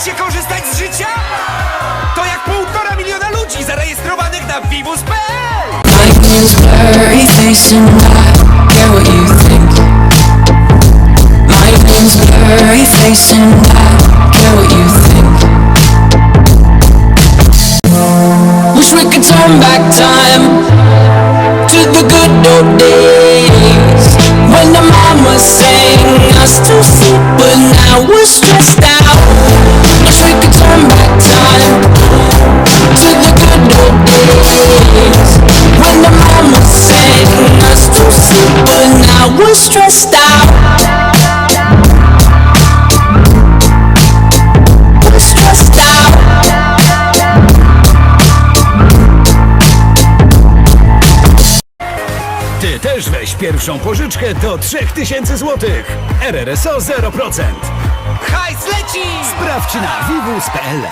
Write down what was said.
Umiecie korzystać z życia? To jak półtora miliona ludzi zarejestrowanych na vivus.pl. Wish we could turn back time to the good old days now we're stressed out. We're stressed out. Ty też weź pierwszą pożyczkę do 3000 zł. RRSO 0%. Hajs leci! Sprawdź na vivus.pl.